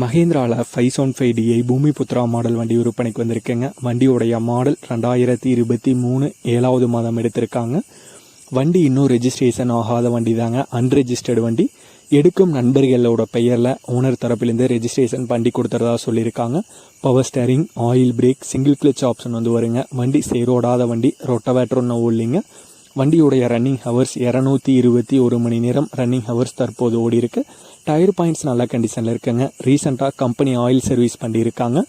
மஹேந்திராவில் five seven five DI Bhoomi Putra model வண்டி விற்பனைக்கு வந்திருக்கேங்க. வண்டியுடைய மாடல் ரெண்டாயிரத்தி இருபத்தி மூணு ஏழாவது மாதம் எடுத்திருக்காங்க. வண்டி இன்னும் ரெஜிஸ்ட்ரேஷன் ஆகாத வண்டி தாங்க அன்ரெஜிஸ்டர்டு வண்டி. எடுக்கும் நண்பர்களோட பெயரில் ஓனர் தரப்பிலேருந்து ரெஜிஸ்ட்ரேஷன் பண்ணி கொடுத்துறதா சொல்லியிருக்காங்க. Power steering oil brake single clutch option வந்து வருங்க. வண்டி சேரோடாத வண்டி ரொட்டவேட்டர் ஒன்றும் இல்லைங்க வண்டியுடைய ரன்னிங் ஹவர்ஸ் இரநூத்தி இருபத்தி ஒரு மணி நேரம் ரன்னிங் ஹவர்ஸ் தற்போது ஓடி இருக்கு டயர் பாயிண்ட்ஸ் நல்ல கண்டிஷனில் இருக்குங்க. ரீசெண்டாக கம்பெனி ஆயில் சர்வீஸ் பண்ணியிருக்காங்க.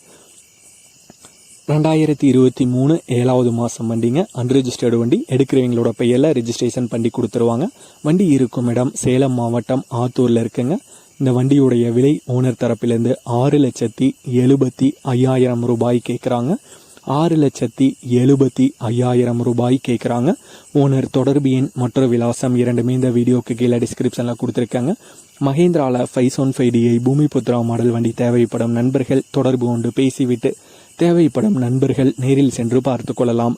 ரெண்டாயிரத்தி இருபத்தி மூணு ஏழாவது மாதம் வண்டிங்க. அன்ரிஜிஸ்டர்டு வண்டி. எடுக்கிறவங்களோட பெயரில் ரிஜிஸ்ட்ரேஷன் பண்ணி கொடுத்துருவாங்க. வண்டி இருக்கும் இடம் சேலம் மாவட்டம் ஆத்தூரில் இருக்குங்க. இந்த வண்டியுடைய விலை ஓனர் தரப்பிலேருந்து ஆறு லட்சத்தி எழுபத்தி ஐயாயிரம் ரூபாய் கேட்குறாங்க ஆறு லட்சத்தி எழுபத்தி ஐயாயிரம் ரூபாய் கேட்குறாங்க ஓனர் தொடர்பு எண் மற்றொரு விலாசம் இரண்டுமே இந்த வீடியோக்கு கீழே டிஸ்கிரிப்ஷனில் கொடுத்துருக்காங்க. மஹேந்திராவில் five one five DI Bhoomi Putra model வண்டி தேவைப்படும் நண்பர்கள் தொடர்பு கொண்டு பேசிவிட்டு தேவைப்படும் நண்பர்கள் நேரில் சென்று பார்த்து கொள்ளலாம்.